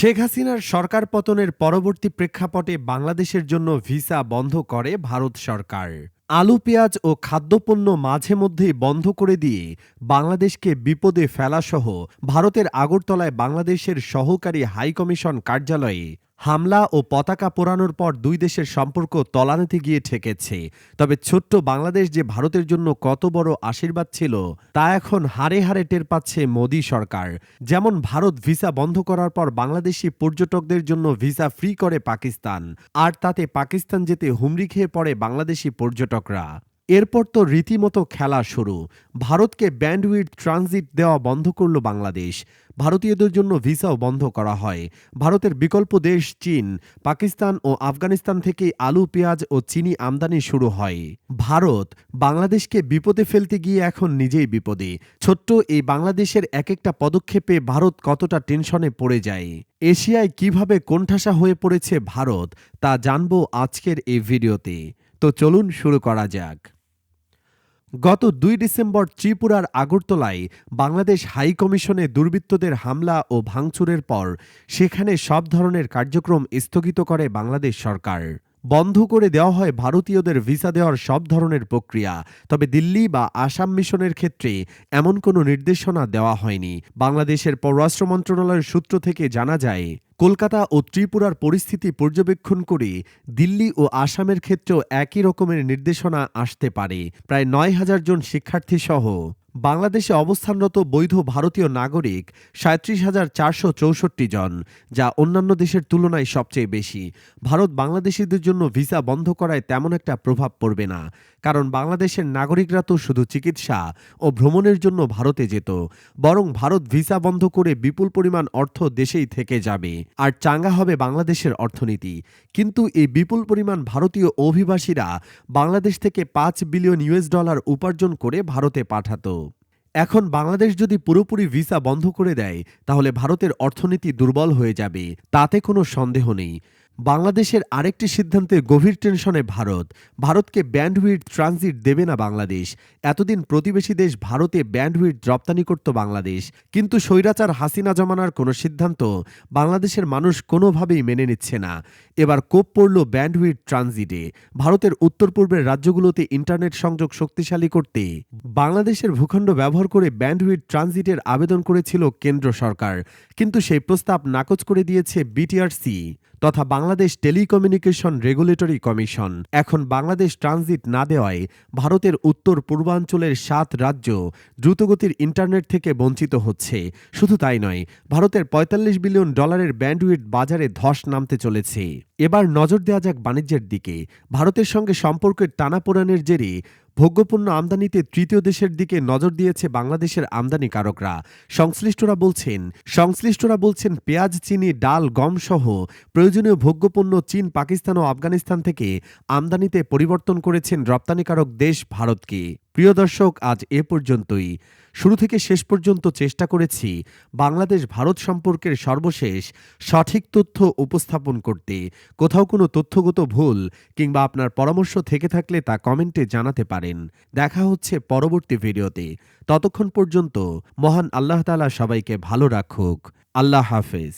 শেখ হাসিনার সরকার পতনের পরবর্তী প্রেক্ষাপটে বাংলাদেশের জন্য ভিসা বন্ধ করে ভারত সরকার। আলু, পেঁয়াজ ও খাদ্যপণ্য মাঝে মধ্যেই বন্ধ করে দিয়ে বাংলাদেশকে বিপদে ফেলাসহ ভারতের আগরতলায় বাংলাদেশের সহকারী হাইকমিশন কার্যালয়ে হামলা ও পতাকা পোড়ানোর পর দুই দেশের সম্পর্ক তলানিতে গিয়ে ঠেকেছে। তবে ছোট্ট বাংলাদেশ যে ভারতের জন্য কত বড় আশীর্বাদ ছিল, তা এখন হারে হারে টের পাচ্ছে মোদী সরকার। যেমন ভারত ভিসা বন্ধ করার পর বাংলাদেশি পর্যটকদের জন্য ভিসা ফ্রি করে পাকিস্তান, আর তাতে পাকিস্তান যেতে হুমড়ি খেয়ে পড়ে বাংলাদেশি পর্যটকরা। এরপর তো রীতিমতো খেলা শুরু। ভারতকে ব্যান্ডউইড ট্রানজিট দেওয়া বন্ধ করল বাংলাদেশ। ভারতীয়দের জন্য ভিসাও বন্ধ করা হয়। ভারতের বিকল্প দেশ চীন। পাকিস্তান ও আফগানিস্তান থেকে আলু, পেঁয়াজ ও চিনি আমদানি শুরু হয়। ভারত বাংলাদেশকে বিপদে ফেলতে গিয়ে এখন নিজেই বিপদে। ছোট্ট এই বাংলাদেশের এক একটা পদক্ষেপে ভারত কতটা টেনশনে পড়ে যায়? এশিয়ায় কীভাবে কোণঠাসা হয়ে পড়েছে ভারত, তা জানব আজকের এই ভিডিওতে। তো চলুন শুরু করা যাক। গত দুই ডিসেম্বর ত্রিপুরার আগরতলায় বাংলাদেশ হাই কমিশনে দুর্বৃত্তদের হামলা ও ভাঙচুরের পর সেখানে সব ধরনের কার্যক্রম স্থগিত করে বাংলাদেশ সরকার। বন্ধ করে দেওয়া হয় ভারতীয়দের ভিসা দেওয়ার সব ধরনের প্রক্রিয়া। তবে দিল্লি বা আসাম মিশনের ক্ষেত্রে এমন কোনো নির্দেশনা দেওয়া হয়নি। বাংলাদেশের পররাষ্ট্র মন্ত্রণালয়ের সূত্র থেকে জানা যায়, কলকাতা ও ত্রিপুরার পরিস্থিতি পর্যবেক্ষণ করে দিল্লি ও আসামের ক্ষেত্রেও একই রকমের নির্দেশনা আসতে পারে। প্রায় নয় হাজার জন শিক্ষার্থী সহ বাংলাদেশে অবস্থানরত বৈধ ভারতীয় নাগরিক সাঁত্রিশ হাজার চারশো চৌষট্টি জন, যা অন্যান্য দেশের তুলনায় সবচেয়ে বেশি। ভারত বাংলাদেশিদের জন্য ভিসা বন্ধ করায় তেমন একটা প্রভাব পড়বে না, কারণ বাংলাদেশের নাগরিকরা তো শুধু চিকিৎসা ও ভ্রমণের জন্য ভারতে যেত, বরং ভারত ভিসা বন্ধ করে বিপুল পরিমাণ অর্থ দেশেই থেকে যাবে। আর চাঙ্গা হবে বাংলাদেশের অর্থনীতি। কিন্তু এই বিপুল পরিমাণ ভারতীয় অভিবাসীরা বাংলাদেশ থেকে পাঁচ বিলিয়ন ইউএস ডলার উপার্জন করে ভারতে পাঠাতো। এখন বাংলাদেশ যদি পুরোপুরি ভিসা বন্ধ করে দেয়, তাহলে ভারতের অর্থনীতি দুর্বল হয়ে যাবে। তাতে কোনো সন্দেহ নেই। বাংলাদেশের আরেকটি সিদ্ধান্তে গভীর টেনশনে ভারত। ভারতকে ব্যান্ডউইড ট্রানজিট দেবে না বাংলাদেশ। এতদিন প্রতিবেশী দেশ ভারতে ব্যান্ডউইড রপ্তানি করত বাংলাদেশ। কিন্তু স্বৈরাচার হাসিনা জমানার কোনো সিদ্ধান্ত বাংলাদেশের মানুষ কোনোভাবেই মেনে নিচ্ছে না। এবার কোপ পড়ল ব্যান্ডউইড ট্রানজিটে। ভারতের উত্তর পূর্বের রাজ্যগুলোতে ইন্টারনেট সংযোগ শক্তিশালী করতে বাংলাদেশের ভূখণ্ড ব্যবহার করে ব্যান্ডউইড ট্রানজিটের আবেদন করেছিল কেন্দ্র সরকার। কিন্তু সেই প্রস্তাব নাকচ করে দিয়েছে বিটিআরসি। তথা বাংলাদেশ টেলিকমিউনিকেশন রেগুলেটরি কমিশন। এখন বাংলাদেশ ট্রানজিট না দেওয়ায় ভারতের উত্তর পূর্বাঞ্চলের সাত রাজ্য দ্রুতগতির ইন্টারনেট থেকে বঞ্চিত হচ্ছে। শুধু তাই নয়, ভারতের ৪৫ বিলিয়ন ডলারের ব্যান্ডউইড বাজারে ধস নামতে চলেছে। এবার নজর দেওয়া যাক বাণিজ্যের দিকে। ভারতের সঙ্গে সম্পর্কের টানাপোড়ানের জেরে ভোগ্যপণ্য আমদানিতে তৃতীয় দেশের দিকে নজর দিয়েছে বাংলাদেশের আমদানিকারকরা সংশ্লিষ্টরা বলছেন সংশ্লিষ্টরা বলছেন পেঁয়াজ, চিনি, ডাল, গম সহ প্রয়োজনীয় ভোগ্যপণ্য চীন, পাকিস্তান ও আফগানিস্তান থেকে আমদানিতে পরিবর্তন করেছেন রপ্তানিকারক দেশ ভারতকে। প্রিয় দর্শক, আজ এ পর্যন্তই। শুরু থেকে শেষ পর্যন্ত চেষ্টা করেছি বাংলাদেশ ভারত সম্পর্কের সর্বশেষ সঠিক তথ্য উপস্থাপন করতে। কোথাও কোনো তথ্যগত ভুল কিংবা আপনার পরামর্শ থেকে থাকলে তা কমেন্টে জানাতে পারেন। দেখা হচ্ছে পরবর্তী ভিডিওতে। ততক্ষণ পর্যন্ত মহান আল্লাহ তালা সবাইকে ভালো রাখুক। আল্লাহ হাফেজ।